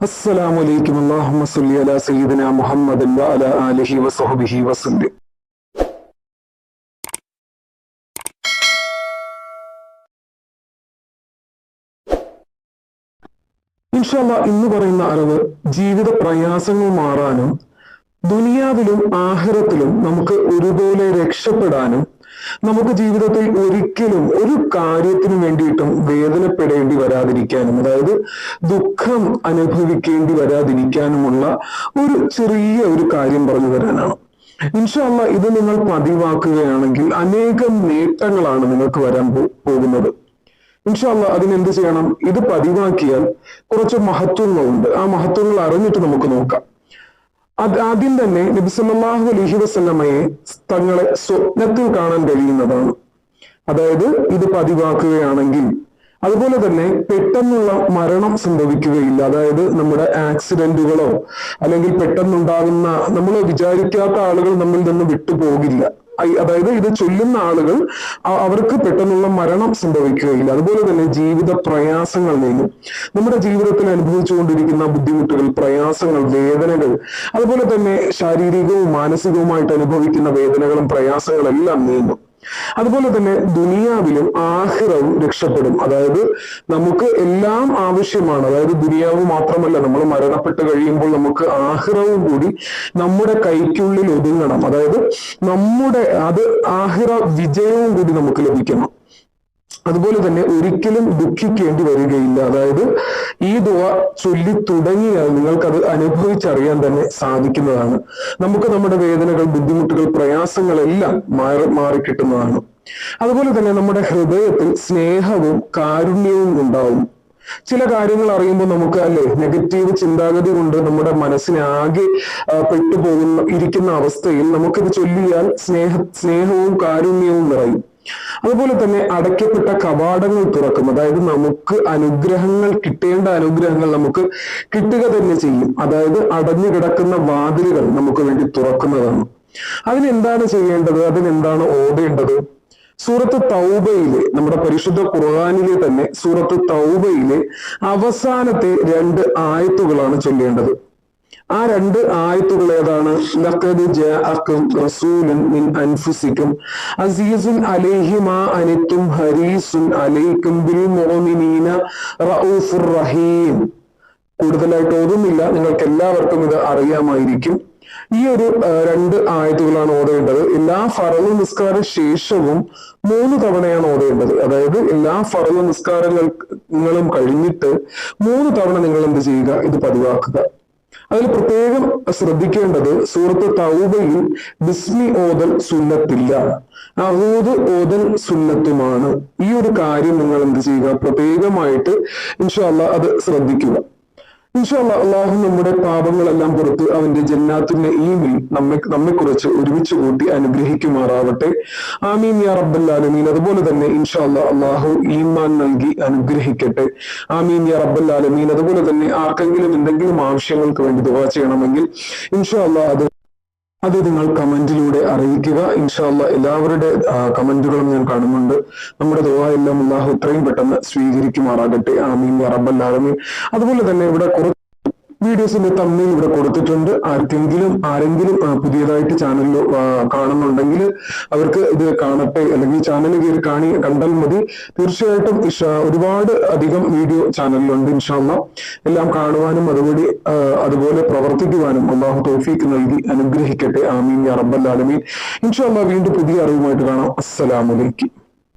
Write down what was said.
السلام عليكم اللهم صل على سيدنا محمد وعلى آله وصحبه وسلم ഇൻഷല്ല ഇന്ന് പറയുന്ന അറിവ് ജീവിത പ്രയാസങ്ങൾ മാറാനും ദുനിയാവിലും ആഹ്റത്തിലും നമുക്ക് ഒരുപോലെ രക്ഷപ്പെടാനും നമുക്ക് ജീവിതത്തിൽ ഒരിക്കലും ഒരു കാര്യത്തിനു വേണ്ടിയിട്ടും വേദനപ്പെടേണ്ടി വരാതിരിക്കാനും അതായത് ദുഃഖം അനുഭവിക്കേണ്ടി വരാതിരിക്കാനുമുള്ള ഒരു ചെറിയ ഒരു കാര്യം പറഞ്ഞു തരാനാണ്. ഇൻഷല്ല ഇത് നിങ്ങൾ പതിവാക്കുകയാണെങ്കിൽ അനേകം നേട്ടങ്ങളാണ് നിങ്ങൾക്ക് വരാൻ പോകുന്നത്. ഇൻഷല്ല അതിനെന്ത് ചെയ്യണം? ഇത് പതിവാക്കിയാൽ കുറച്ച് മഹത്വങ്ങളുണ്ട്. ആ മഹത്വങ്ങൾ അറിഞ്ഞിട്ട് നമുക്ക് നോക്കാം. അത് ആദ്യം തന്നെ നബി അലഹി വസല്ലമയെ തങ്ങളെ സ്വപ്നത്തിൽ കാണാൻ കഴിയുന്നതാണ്. അതായത് ഇത് പതിവാക്കുകയാണെങ്കിൽ അതുപോലെ തന്നെ പെട്ടെന്നുള്ള മരണം സംഭവിക്കുകയില്ല. അതായത് നമ്മുടെ ആക്സിഡന്റുകളോ അല്ലെങ്കിൽ പെട്ടെന്നുണ്ടാകുന്ന നമ്മൾ വിചാരിക്കാത്ത ആളുകൾ നമ്മിൽ നിന്ന് വിട്ടുപോകില്ല. അതായത് ഇത് ചൊല്ലുന്ന ആളുകൾ അവർക്ക് പെട്ടെന്നുള്ള മരണം സംഭവിക്കുകയില്ല. അതുപോലെ തന്നെ ജീവിത പ്രയാസങ്ങൾ നീങ്ങും നമ്മുടെ ജീവിതത്തിൽ അനുഭവിച്ചുകൊണ്ടിരിക്കുന്ന ബുദ്ധിമുട്ടുകൾ പ്രയാസങ്ങൾ വേദനകൾ അതുപോലെ തന്നെ ശാരീരികവും മാനസികവുമായിട്ട് അനുഭവിക്കുന്ന വേദനകളും പ്രയാസങ്ങളും എല്ലാം നീങ്ങും അതുപോലെ തന്നെ ദുനിയാവിലും ആഹിറവും രക്ഷപ്പെടും. അതായത് നമുക്ക് എല്ലാം ആവശ്യമാണ്. അതായത് ദുനിയാവ് മാത്രമല്ല നമ്മൾ മരണപ്പെട്ട് കഴിയുമ്പോൾ നമുക്ക് ആഹിറവും കൂടി നമ്മുടെ കൈക്കുള്ളിൽ ഒതുങ്ങണം. അതായത് നമ്മുടെ അത് ആഹിറ വിജയവും കൂടി നമുക്ക് ലഭിക്കണം. അതുപോലെ തന്നെ ഒരിക്കലും ദുഃഖിക്കേണ്ടി വരികയില്ല. അതായത് ഈ ദുവ ചൊല്ലി തുടങ്ങിയാൽ നിങ്ങൾക്കത് അനുഭവിച്ചറിയാൻ തന്നെ സാധിക്കുന്നതാണ്. നമുക്ക് നമ്മുടെ വേദനകൾ ബുദ്ധിമുട്ടുകൾ പ്രയാസങ്ങളെല്ലാം മാറി മാറിക്കിട്ടുന്നതാണ്. അതുപോലെ തന്നെ നമ്മുടെ ഹൃദയത്തിൽ സ്നേഹവും കാരുണ്യവും ഉണ്ടാവും. ചില കാര്യങ്ങൾ അറിയുമ്പോൾ നമുക്ക് അല്ലെ നെഗറ്റീവ് ചിന്താഗതി കൊണ്ട് നമ്മുടെ മനസ്സിനെ ആകെ പെട്ടുപോകുന്ന ഇരിക്കുന്ന അവസ്ഥയിൽ നമുക്കിത് ചൊല്ലിയാൽ സ്നേഹ സ്നേഹവും കാരുണ്യവും നിറയും. അതുപോലെ തന്നെ അടയ്ക്കപ്പെട്ട കവാടങ്ങൾ തുറക്കും. അതായത് നമുക്ക് അനുഗ്രഹങ്ങൾ കിട്ടേണ്ട അനുഗ്രഹങ്ങൾ നമുക്ക് കിട്ടുക തന്നെ ചെയ്യും. അതായത് അടഞ്ഞു കിടക്കുന്ന വാതിലുകൾ നമുക്ക് വേണ്ടി തുറക്കുന്നതാണ്. അതിനെന്താണ് ചെയ്യേണ്ടത്? അതിനെന്താണ് ഓടേണ്ടത്? സൂറത്ത് തൗബയിലെ നമ്മുടെ പരിശുദ്ധ ഖുർആാനിലെ തന്നെ സൂറത്ത് തൗബയിലെ അവസാനത്തെ രണ്ട് ആയത്തുകളാണ് ചൊല്ലേണ്ടത്. ആ രണ്ട് ആയത്തുകൾ ഏതാണ്? ലഖദ് മിൻ അൻഫുസിക്കും. അസീസുൻ അലൈഹി മാ അനിത്തും ഹരീസുൻ അലൈക്കും ബിൽ റഊഫുർ റഹീം. കൂടുതലായിട്ട് ഓതുന്നില്ല. നിങ്ങൾക്ക് എല്ലാവർക്കും ഇത് അറിയാമായിരിക്കും. ഈ ഒരു രണ്ട് ആയത്തുകളാണ് ഓടേണ്ടത് എല്ലാ ഫറവ് നിസ്കാര ശേഷവും മൂന്ന് തവണയാണ് ഓടേണ്ടത് അതായത് എല്ലാ ഫറവ് നിസ്കാരങ്ങളും കഴിഞ്ഞിട്ട് മൂന്ന് തവണ നിങ്ങൾ എന്ത് ചെയ്യുക? ഇത് പതിവാക്കുക. അതിൽ പ്രത്യേകം ശ്രദ്ധിക്കേണ്ടത് സൂറത്ത് തൗബയിൽ ബിസ്മി ഓതൽ സുന്നത്തില്ല. അഹൂദ് ഓതൽ സുന്നത്തുമാണ്. ഈ ഒരു കാര്യം നിങ്ങൾ എന്ത് ചെയ്യുക? പ്രത്യേകമായിട്ട് ഇൻഷാല്ല അത് ശ്രദ്ധിക്കുക. ഇൻഷാല്ല അള്ളാഹു നമ്മുടെ പാപങ്ങളെല്ലാം പുറത്ത് അവന്റെ ജന്നാത്തിന്റെ ഈമിൽ നമ്മെ നമ്മെ കുറിച്ച് ഒരുമിച്ച് കൂട്ടി അനുഗ്രഹിക്കുമാറാവട്ടെ. ആമീൻ യാ റബ്ബൽ ആലമീൻ. അതുപോലെ തന്നെ ഇൻഷാല്ല അള്ളാഹു ഈമാൻ നൽകി അനുഗ്രഹിക്കട്ടെ. ആമീൻ യാ റബ്ബൽ ആലമീൻ. അതുപോലെ തന്നെ ആർക്കെങ്കിലും എന്തെങ്കിലും ആവശ്യങ്ങൾക്ക് വേണ്ടി ദുവാ ചെയ്യണമെങ്കിൽ ഇൻഷാല്ല അത് അത് നിങ്ങൾ കമന്റിലൂടെ അറിയിക്കുക. ഇൻഷാല്ല എല്ലാവരുടെ കമന്റുകളും ഞാൻ കാണുന്നുണ്ട്. നമ്മുടെ ദുആ എല്ലാം അള്ളാഹു ഇത്രയും പെട്ടെന്ന് സ്വീകരിക്കുമാറാകട്ടെ. ആമീൻ യാ അതുപോലെ തന്നെ ഇവിടെ കുറച്ച് വീഡിയോസിന്റെ തമ്മിൽ ഇവിടെ കൊടുത്തിട്ടുണ്ട്. ആർക്കെങ്കിലും ആരെങ്കിലും പുതിയതായിട്ട് ചാനലിൽ കാണുന്നുണ്ടെങ്കിൽ അവർക്ക് ഇത് കാണട്ടെ. അല്ലെങ്കിൽ ചാനൽ കയറി കാണി കണ്ടാൽ മതി. തീർച്ചയായിട്ടും ഒരുപാട് അധികം വീഡിയോ ചാനലിലുണ്ട് ഇൻഷാല്ല എല്ലാം കാണുവാനും അതുകൂടി അതുപോലെ പ്രവർത്തിക്കുവാനും അള്ളാഹു തോഫീക്ക് നൽകി അനുഗ്രഹിക്കട്ടെ. ആമീൻ യാ റബ്ബൽ ആലമീൻ. ഇൻഷാല്ല വീണ്ടും പുതിയ അറിവുമായിട്ട് കാണാം. അസ്സലാമലൈക്കും